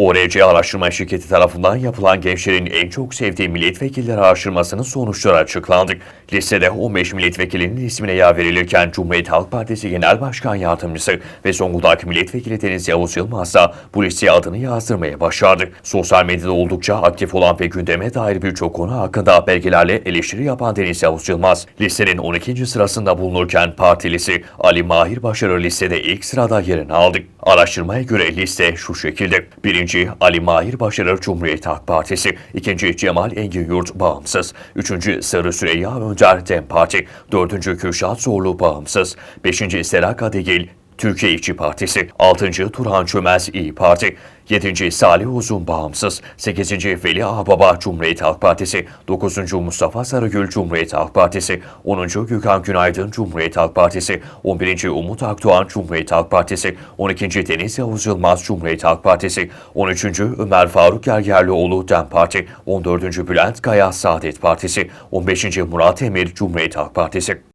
ORC Araştırma Şirketi tarafından yapılan gençlerin en çok sevdiği milletvekilleri araştırmasının sonuçları açıklandı. Listede 15 milletvekilinin ismine yer verilirken Cumhuriyet Halk Partisi Genel Başkan Yardımcısı ve Zonguldak Milletvekili Deniz Yavuz Yılmaz da bu listeye adını yazdırmaya başardı. Sosyal medyada oldukça aktif olan ve gündeme dair birçok konu hakkında belgelerle eleştiri yapan Deniz Yavuz Yılmaz, listenin 12. sırasında bulunurken partilisi Ali Mahir Başarı listede ilk sırada yerini aldı. Araştırmaya göre liste şu şekilde. Birinci Ali Mahir Başarır Cumhuriyet Halk Partisi. İkinci Cemal Engin Yurt Bağımsız. Üçüncü Sarı Süreyya Önder Dem Parti. Dördüncü Kürşat Zorlu Bağımsız. Beşinci Serap Adigil Türkiye İşçi Partisi, 6. Turhan Çömez İyi Parti, 7. Salih Uzun Bağımsız, 8. Veli Ağbaba Cumhuriyet Halk Partisi, 9. Mustafa Sarıgül Cumhuriyet Halk Partisi, 10. Gökhan Günaydın Cumhuriyet Halk Partisi, 11. Umut Akdoğan Cumhuriyet Halk Partisi, 12. Deniz Yavuz Yılmaz Cumhuriyet Halk Partisi, 13. Ömer Faruk Gergerlioğlu DEM Parti, 14. Bülent Kaya Saadet Partisi, 15. Murat Emir Cumhuriyet Halk Partisi.